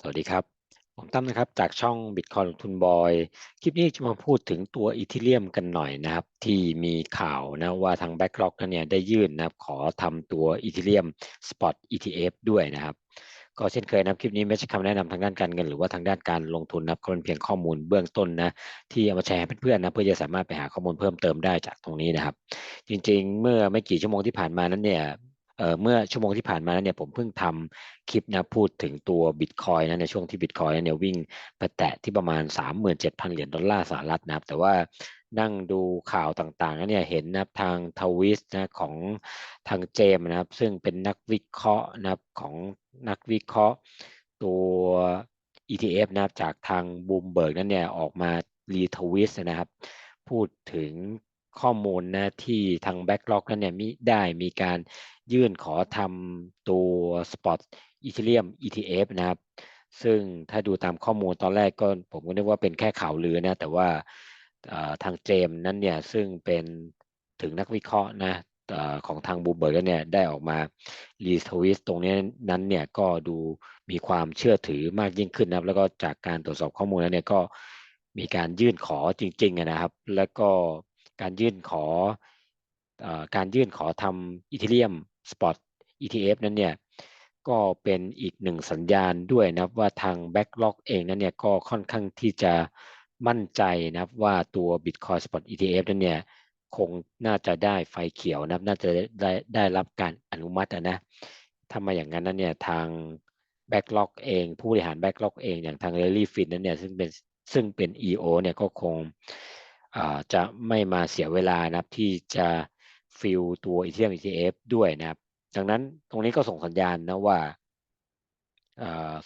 สวัสดีครับ ผมตั้มนะครับจากช่อง Bitcoin ลงทุนบอย คลิปนี้จะมาพูดถึงตัวอี h เ r ียมกันหน่อยนะครับ ที่มีข่าวนะว่าทาง Backlog นเนี่ยได้ยื่นนะครับ ขอทำตัวอี h เ r ียม Spot ETF ด้วยนะครับ ก็เช่นเคยนะครับคลิปนี้ไม่ใช่คำแนะนำทางด้านการเงินหรือว่าทางด้านการลงทุนนะครับก็เป็นเพียงข้อมูลเบื้องต้นนะที่เอามาแชร์ให้เพื่อนๆนะเพื่อจะสามารถไปหาข้อมูลเพิ่มเติมได้จากตรงนี้นะครับ จริงๆ เมื่อไม่กี่ชั่วโมงที่ผ่านมานั้นเนี่ย เอ่อเมื่อชั่วโมงที่ผ่านมาเนี่ยผมเพิ่งทำคลิปนะพูดถึงตัวบิตคอยนะในช่วงที่บิตคอยเนี่ยวิ่งไปแตะที่ประมาณ 37,000 เหรียญดอลลาร์สหรัฐนะครับ แต่ว่านั่งดูข่าวต่างๆเนี่ยเห็นนะทางทวิสนะของทางเจมนะครับ ซึ่งเป็นนักวิเคราะห์นะครับของนักวิเคราะห์ตัว ETF นะครับจากทางบูมเบิร์กนั้นเนี่ยออกมารีทวิสนะครับ พูดถึงข้อมูลนะที่ทาง Backlog นั้นเนี่ยมีได้มีการ ยื่นขอทำตัว Spot Ethereum ETF นะครับ ซึ่งถ้าดูตามข้อมูลตอนแรกก็ผมก็นึกว่าเป็นแค่ข่าวลือนะ แต่ว่าทางเจมนั้นเนี่ย ซึ่งเป็นถึงนักวิเคราะห์นะของทางบูเบิร์กเนี่ยได้ออกมารีทวิสตรงนี้นั้นเนี่ยก็ดูมีความเชื่อถือมากยิ่งขึ้นนะครับ แล้วก็จากการตรวจสอบข้อมูลแล้วเนี่ยก็มีการยื่นขอจริงๆนะครับ แล้วก็การยื่นขออการยื่นขอทำอีเทเรียม สปอต ETF นั้นเนี่ยก็เป็นอีกหนึ่งสัญญาณด้วยนะว่าทาง Backlog เองนั้นเนี่ยก็ค่อนข้างที่จะมั่นใจนะว่าตัว Bitcoin Spot ETF นั้นเนี่ยคงน่าจะได้ไฟเขียวนะน่าจะได้ได้รับการอนุมัตินะถ้ามาอย่างนั้นนั้นเนี่ยทาง Backlog เอง ผู้บริหาร Backlog เองอย่างทาง Larry Finn นั้นเนี่ยซึ่งเป็นซึ่งเป็น EO เนี่ยก็คงจะไม่มาเสียเวลานะที่จะ ฟิลตัว e t h e r e u ETF ด้วยนะครับ ดังนั้นตรงนี้ก็ส่งสัญญาณนะว่า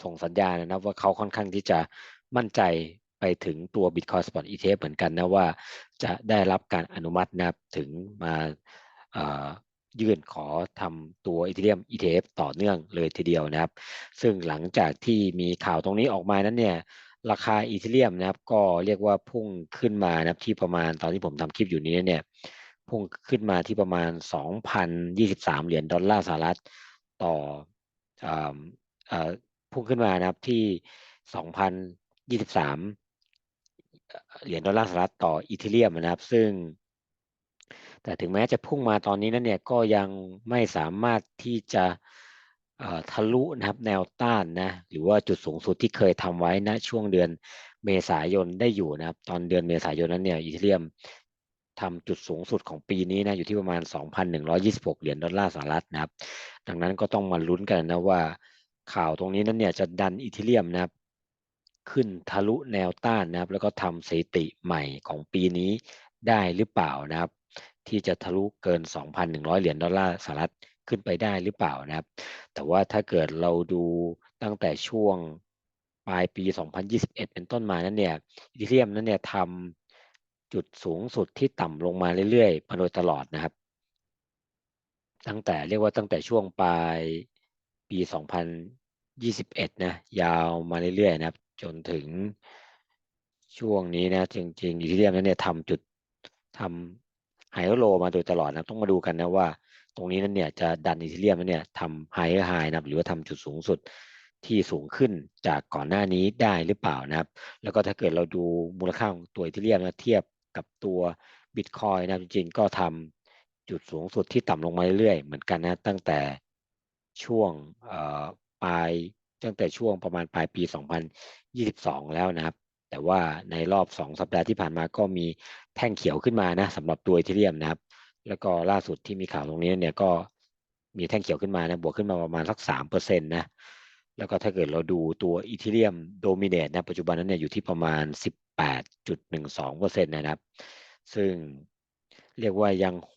ส่งสัญญาณนะว่าเขาค่อนข้างที่จะมั่นใจไปถึงตัว Bitcoin Spot ETF เหมือนกันนะว่าจะได้รับการอนุมัตินะครับถึงมายื่นขอทำตัว Ethereum ETF ต่อเนื่องเลยทีเดียวนะครับ ซึ่งหลังจากที่มีข่าวตรงนี้ออกมานั้นเนี่ยราคาอีเทเรียมนะครับก็เรียกว่าพุ่งขึ้นมานะครับที่ประมาณตอนที่ผมทำคลิปอยู่นี้เนี่ย พุ่งขึ้นมาที่ประมาณ 2,023 เหรียญดอลลาร์สหรัฐต่ออพุ่งขึ้นมานะครับที่ 2,023 เหรียญดอลลาร์สหรัฐต่ออีเทเรียมนะครับ ซึ่ง แต่ถึงแม้จะพุ่งมาตอนนี้นั้นเนี่ยก็ยังไม่สามารถที่จะทะลุนะครับแนวต้านนะหรือว่าจุดสูงสุดที่เคยทำไว้นะช่วงเดือนเมษายนได้อยู่นะครับ ตอนเดือนเมษายนนั้นเนี่ยอีเทเรียม ทำจุดสูงสุดของปีนี้นะอยู่ที่ประมาณ 2,126 เหรียญดอลลาร์สหรัฐนะครับ ดังนั้นก็ต้องมาลุ้นกันนะว่าข่าวตรงนี้นั้นเนี่ยจะดันอีเทเรียมนะครับ ขึ้นทะลุแนวต้านนะครับ แล้วก็ทำสถิติใหม่ของปีนี้ได้หรือเปล่านะครับ ที่จะทะลุเกิน 2,100 เหรียญดอลลาร์สหรัฐขึ้นไปได้หรือเปล่านะครับ แต่ว่าถ้าเกิดเราดูตั้งแต่ช่วงปลายปี 2021 เป็นต้นมานั้นเนี่ยอีเทเรียมนั้นเนี่ยทำ จุดสูงสุดที่ต่ำลงมาเรื่อยๆมาโดยตลอดนะครับ ตั้งแต่เรียกว่าตั้งแต่ช่วงปลายปี 2021 นะยาวมาเรื่อยๆนะครับ จนถึงช่วงนี้นะจริงๆอีเทเรียมนั้นเนี่ยทำจุดทำไฮโลมาโดยตลอดนะต้องมาดูกันนะว่า ตรงนี้นั้นเนี่ยจะดันอีเทเรียมนั้นเนี่ยทำไฮไฮนะหรือว่าทำจุดสูงสุดที่สูงขึ้นจากก่อนหน้านี้ได้หรือเปล่านะครับ แล้วก็ถ้าเกิดเราดูมูลค่าของตัวอีเทเรียมนะเทียบ กับตัวบิตคอยนะจริงๆก็ทำจุดสูงสุดที่ต่ำลงมาเรื่อยๆเหมือนกันนะตั้งแต่ช่วงปลายตั้งแต่ช่วงประมาณปลายปี 2022 แล้วนะครับ แต่ว่าในรอบ 2 สัปดาห์ที่ผ่านมาก็มีแท่งเขียวขึ้นมานะสำหรับตัวอีเทเรียมนะครับ แล้วก็ล่าสุดที่มีข่าวตรงนี้เนี่ยก็มีแท่งเขียวขึ้นมานะบวกขึ้นมาประมาณสักสามเปอร์เซ็นต์นะ แล้วก็ถ้าเกิดเราดูตัวอีเทเรียมโดมิเนตนะปัจจุบันนั้นเนี่ยอยู่ที่ประมาณสิบแปดจุดหนึ่งสองเปอร์เซ็นต์นะครับ ซึ่งเรียกว่ายังโฮ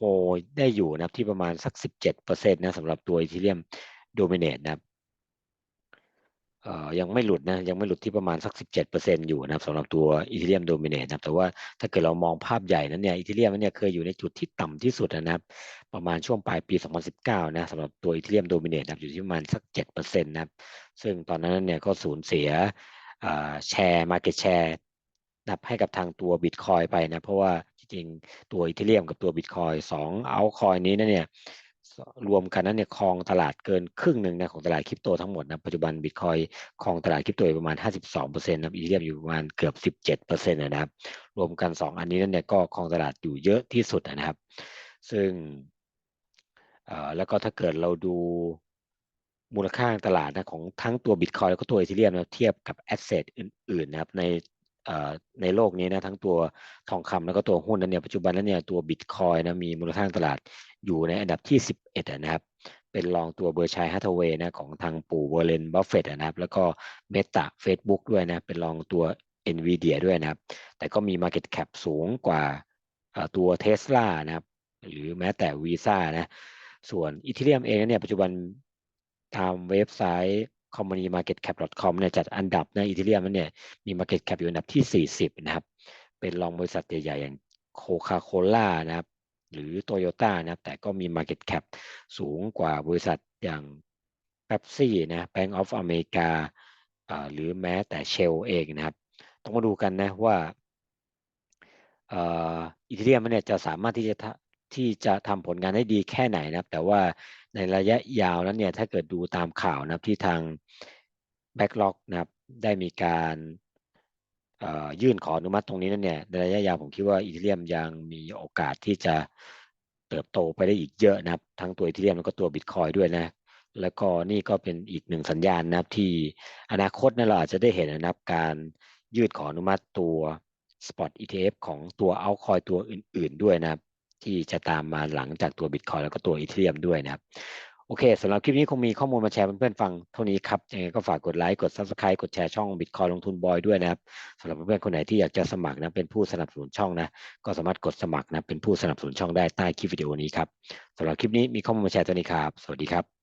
ได้อยู่นะที่ประมาณสักสิบเปอร์เซ็นต์นะสำหรับตัวอีเทเรียมโดมิเนตนะครับ ยังไม่หลุดนะยังไม่หลุดที่ประมาณสัก 17%อยู่นะครับสำหรับตัวอีเทเรียมโดมิเนตนะแต่ว่าถ้าเกิดเรามองภาพใหญ่นั้นเนี่ยอีเทเรียมเนี่ยเคยอยู่ในจุดที่ต่ำที่สุดนะครับ ประมาณช่วงปลายปี 2019 นะสำหรับตัวอีเทเรียมโดมิเนตนะอยู่ที่ประมาณสัก 7%นะครับซึ่งตอนนั้นเนี่ยก็สูญเสียแชร์มาร์เก็ตแชร์นับให้กับทางตัวบิตคอยไปนะเพราะว่าจริงๆตัวอีเทเรียมกับตัวบิตคอยสองเอาคอยนี้นะเนี่ย รวมกันนั้นเนี่ยครองตลาดเกินครึ่งหนึ่งนะของตลาดคริปโตทั้งหมดนะปัจจุบันบิตคอยครองตลาดคริปโตอยู่ประมาณ 52%นะอีเทียมอยู่ประมาณเกือบ 17%นะครับ รวมกัน 2 อันนี้นั่นเนี่ยก็ครองตลาดอยู่เยอะที่สุดนะครับ ซึ่งแล้วก็ถ้าเกิดเราดูมูลค่าตลาดนะของทั้งตัวบิตคอยแล้วก็ตัวอีเทเรียมนะเทียบกับแอสเซทอื่นๆนะครับใน ในโลกนี้นะทั้งตัวทองคำแล้วก็ตัวหุ้นนั้นเนี่ยปัจจุบันนั้นเนี่ยตัวบิตคอยนะมีมูลค่าตลาดอยู่ในอันดับที่ 11นะครับเป็นรองตัวเบอร์ชัยฮัตเวย์นะของทางปู่เวอร์เรนบัฟเฟตนะครับแล้วก็เมตาเฟซบุ๊กด้วยนะเป็นรองตัว NVIDIA ด้วยนะครับ แต่ก็มี Market Cap สูงกว่าตัวเทสลานะครับ หรือแม้แต่วีซ่านะ ส่วนอีเทเรียมเองเนี่ยปัจจุบันตามเว็บไซต์ companymarketcap.com เนี่ยจัดอันดับนะอีเทเรียมเนี่ยมี Market Cap อยู่อันดับที่ 40 นะครับ เป็นรองบริษัทใหญ่ๆอย่างโคคาโคล่านะครับ หรือ Toyota นะครับ แต่ก็มี Market Cap สูงกว่าบริษัทอย่าง Pepsi นะ Bank of America หรือแม้แต่ Shell เองนะครับ ต้องมาดูกันนะว่าอีเทเรียมเนี่ยจะสามารถที่จะที่จะทำผลงานได้ดีแค่ไหนนะครับ แต่ว่า ในระยะยาวนั้นเนี่ยถ้าเกิดดูตามข่าวนะครับที่ทาง Backlog นะครับได้มีการยื่นขออนุมัติตรงนี้นั่นเนี่ยในระยะยาวผมคิดว่าอีเทเรียมยังมีโอกาสที่จะเติบโตไปได้อีกเยอะนะครับ ทั้งตัวอีเทเรียมแล้วก็ตัวบิตคอยด้วยนะ แล้วก็นี่ก็เป็นอีกหนึ่งสัญญาณนะครับที่อนาคตนะเราอาจจะได้เห็นนะครับการยื่นขออนุมัติตัว Spot ETF ของตัวเอาคอยตัวอื่น ๆ ด้วยนะครับ ที่จะตามมาหลังจากตัวบิตคอยแล้วก็ตัวอีเทเรียมด้วยนะครับ โอเคสำหรับคลิปนี้คงมีข้อมูลมาแชร์เพื่อนๆฟังเท่านี้ครับยังไงก็ฝากกดไลค์กด Subscribe กดแชร์ช่องบิตคอยลงทุนบอยด้วยนะครับสำหรับเพื่อนๆคนไหนที่อยากจะสมัครนะเป็นผู้สนับสนุนช่องนะ ก็สามารถกดสมัครนะเป็นผู้สนับสนุนช่องได้ใต้คลิปวิดีโอนี้ครับสำหรับคลิปนี้มีข้อมูลมาแชร์เท่านี้ครับ สวัสดีครับ